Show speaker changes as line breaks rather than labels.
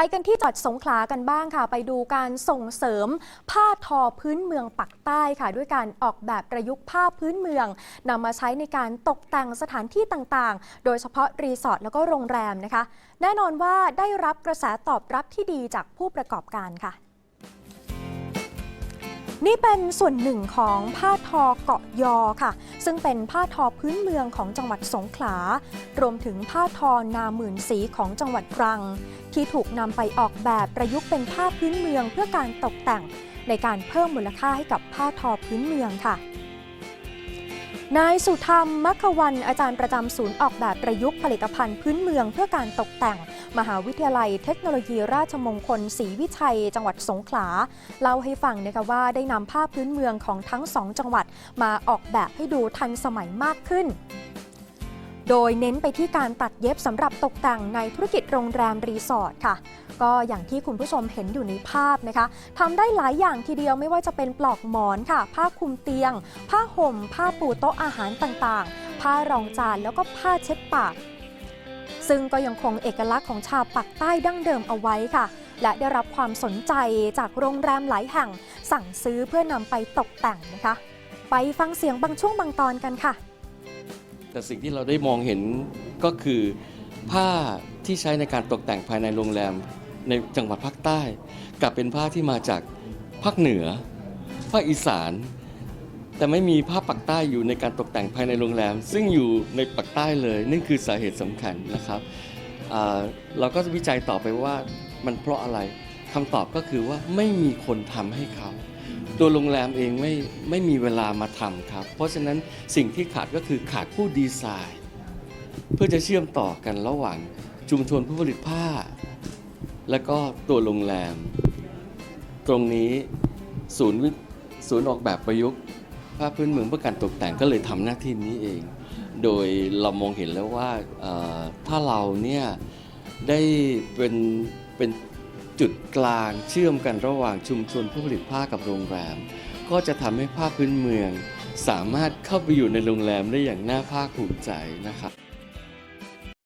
ไปกันที่จังหวัดสงขลากันบ้างค่ะ ไปดูการส่งเสริมผ้าทอพื้นเมืองปักใต้ค่ะ ด้วยการออกแบบประยุกต์ผ้าพื้นเมืองนำมาใช้ในการตกแต่งสถานที่ต่างๆ โดยเฉพาะรีสอร์ทแล้วก็โรงแรมนะคะ แน่นอนว่าได้รับกระแสตอบรับที่ดีจากผู้ประกอบการค่ะ นี่เป็นส่วนหนึ่งของผ้าทอเกาะยอค่ะ ซึ่งเป็นผ้าทอพื้นเมืองของจังหวัดสงขลา รวมถึงผ้าทอนาหมื่นสีของจังหวัดตรัง ที่ถูกนำไปออกแบบประยุกต์เป็นผ้าพื้นเมืองเพื่อการตกแต่งในการเพิ่มมูลค่าให้กับผ้าทอพื้นเมืองค่ะ นายสุธรรมมัควันอาจารย์ประจำศูนย์ออกแบบประยุกต์ผลิตภัณฑ์พื้นเมืองเพื่อการตกแต่ง มหาวิทยาลัยเทคโนโลยีราชมงคลศรีวิชัย จังหวัดสงขลาเล่าให้ฟังนะคะว่าได้นำผ้าพื้นเมืองของทั้งสองจังหวัดมาออกแบบให้ดูทันสมัยมากขึ้น โดยเน้นไปที่การตัดเย็บสำหรับตกแต่งในธุรกิจโรงแรมรีสอร์ทค่ะ ก็อย่างที่คุณผู้ชมเห็นอยู่ในภาพนะคะทำได้หลายอย่างทีเดียวไม่ว่าจะเป็นปลอกหมอนค่ะ ผ้าคลุมเตียง ผ้าห่ม ผ้าปูโต๊ะอาหารต่างๆ ผ้ารองจานแล้วก็ผ้าเช็ดปาก ซึ่งก็ยังคงเอกลักษณ์ของชาวปักใต้ดั้งเดิมเอาไว้ค่ะและได้รับความสนใจจากโรงแรมหลายแห่ง สั่งซื้อเพื่อนำไปตกแต่งนะคะ ไปฟังเสียงบางช่วงบางตอนกันค่ะ
แต่สิ่งที่เราได้มองเห็นก็คือผ้าที่ใช้ในการตกแต่งภายในโรงแรมในจังหวัดภาคใต้ กลับเป็นผ้าที่มาจากภาคเหนือภาคอีสาน แต่ไม่มีผ้าปักใต้อยู่ในการตกแต่งภายในโรงแรม ซึ่งอยู่ในปักใต้เลยนั่นคือสาเหตุสำคัญนะครับเราก็วิจัยต่อไปว่ามันเพราะอะไรคำตอบก็คือว่าไม่มีคนทำให้เขา ตัวโรงแรมเองไม่ไม่มีเวลามาทำครับ เพราะฉะนั้นสิ่งที่ขาดก็คือขาดผู้ดีไซน์ เพื่อจะเชื่อมต่อกันระหว่างชุมชนผู้ผลิตผ้า และก็ตัวโรงแรม ตรงนี้ศูนย์ศูนย์ออกแบบประยุกต์ผ้าพื้นเมืองเพื่อการตกแต่งก็เลยทำหน้าที่นี้เอง โดยเรามองเห็นแล้วว่าถ้าเราเนี่ยได้เป็นเป็น จุดกลางเชื่อมกันระหว่างชุมชนผู้ผลิตผ้ากับโรงแรม ก็จะทำให้ผ้าพื้นเมือง สามารถเข้าไปอยู่ในโรงแรมได้อย่างน่าภาคภูมิใจนะครับ